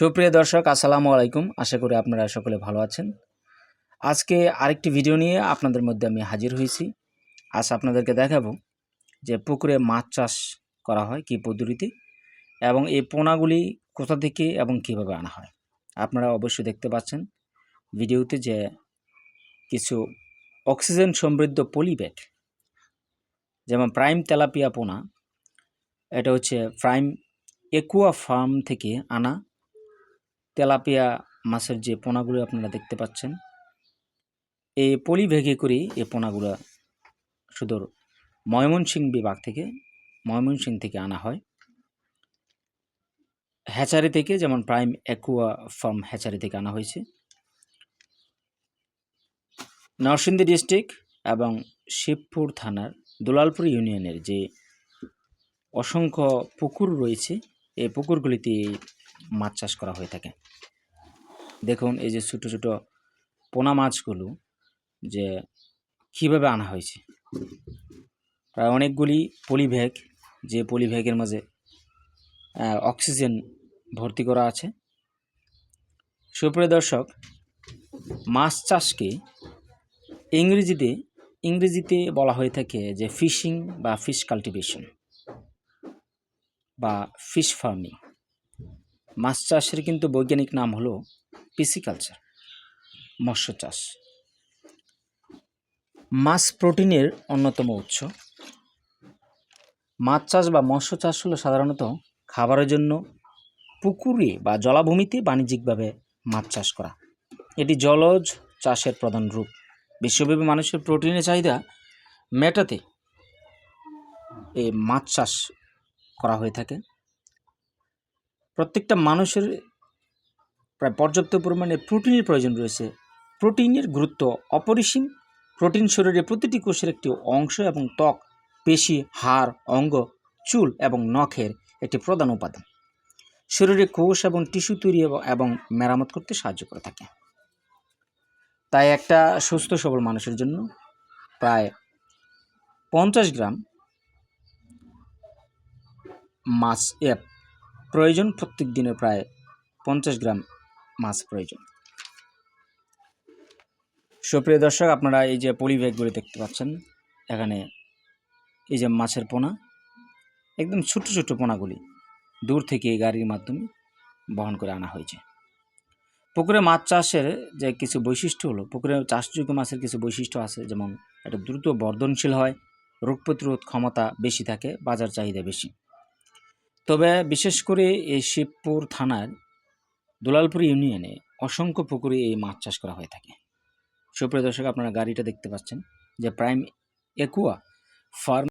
সুপ্রিয় দর্শক, আসসালামু আলাইকুম। আশা করি আপনারা সকলে ভালো আছেন। আজকে আরেকটি ভিডিও নিয়ে আপনাদের মধ্যে আমি হাজির হয়েছি। আজ আপনাদেরকে দেখাবো যে পুকুরে মাছ চাষ করা হয় কী পদ্ধতিতে এবং এই পোনাগুলি কোথা থেকে এবং কীভাবে আনা হয়। আপনারা অবশ্যই দেখতে পাচ্ছেন ভিডিওতে যে কিছু অক্সিজেন সমৃদ্ধ পলি ব্যাগ যেমন প্রাইম তেলাপিয়া পোনা, এটা হচ্ছে প্রাইম একুয়া ফার্ম থেকে আনা তেলাপিয়া মাছের যে পোনাগুলো আপনারা দেখতে পাচ্ছেন এই পলি ভেগে করে এই পোনাগুলো সুদূর ময়মনসিং বিভাগ থেকে ময়মনসিং থেকে আনা হয়। হ্যাচারি থেকে, যেমন প্রাইম অ্যাকুয়া ফার্ম হ্যাচারি থেকে আনা হয়েছে। নরসিংদী ডিস্ট্রিক্ট এবং শিবপুর থানার দুলালপুর ইউনিয়নের যে অসংখ্য পুকুর রয়েছে, এই পুকুরগুলিতে মাছ চাষ করা হয়ে থাকে। দেখুন, এই যে ছোটো ছোটো পোনা মাছগুলো যে কীভাবে আনা হয়েছে। প্রায় অনেকগুলি পলিব্যাগ, যে পলিব্যাগের মাঝে অক্সিজেন ভর্তি করা আছে। সুপ্রিয় দর্শক, মাছ চাষকে ইংরেজিতে ইংরেজিতে বলা হয়ে থাকে যে ফিশিং বা ফিশ কাল্টিভেশন বা ফিশ ফার্মিং। মাছ চাষের কিন্তু বৈজ্ঞানিক নাম হলো পিসিকালচার, মৎস্য চাষ। মাছ প্রোটিনের অন্যতম উৎস। মাছ চাষ বা মৎস্য চাষ হলো সাধারণত খাবারের জন্য পুকুরে বা জলাভূমিতে বাণিজ্যিকভাবে মাছ চাষ করা। এটি জলজ চাষের প্রধান রূপ। বিশ্বব্যাপী মানুষের প্রোটিনের চাহিদা মেটাতে এই মাছ চাষ করা হয়ে থাকে। প্রত্যেকটা মানুষের প্রায় পর্যাপ্ত পরিমাণে প্রোটিনের প্রয়োজন রয়েছে। প্রোটিনের গুরুত্ব অপরিসীম। প্রোটিন শরীরের প্রতিটি কোষের একটি অংশ এবং ত্বক, পেশি, হাড়, অঙ্গ, চুল এবং নখের একটি প্রধান উপাদান। শরীরে কোষ এবং টিস্যু তৈরি এবং- মেরামত করতে সাহায্য করে থাকে। তাই একটা সুস্থ সবল মানুষের জন্য প্রায় পঞ্চাশ গ্রাম মাছ প্রয়োজন প্রত্যেক দিনে প্রায় পঞ্চাশ গ্রাম মাছ প্রয়োজন। সুপ্রিয় দর্শক, আপনারা এই যে পলি ব্যাগগুলি দেখতে পাচ্ছেন, এখানে এই যে মাছের পোনা, একদম ছোট ছোট পোনাগুলি দূর থেকে গাড়ির মাধ্যমে বহন করে আনা হয়েছে। পুকুরে মাছ চাষের যে কিছু বৈশিষ্ট্য হলো, পুকুরে চাষযোগ্য মাছের কিছু বৈশিষ্ট্য আছে, যেমন এটা দ্রুত বর্ধনশীল হয়, রোগ প্রতিরোধ ক্ষমতা বেশি থাকে, বাজার চাহিদা বেশি। তবে বিশেষ করে এই শিবপুর থানার দুলালপুর ইউনিয়নে অসংখ্য পুকুরে এই মাছ চাষ করা হয়ে থাকে। সুপ্রিয় দর্শক, আপনারা গাড়িটা দেখতে পাচ্ছেন যে প্রাইম একুয়া ফার্ম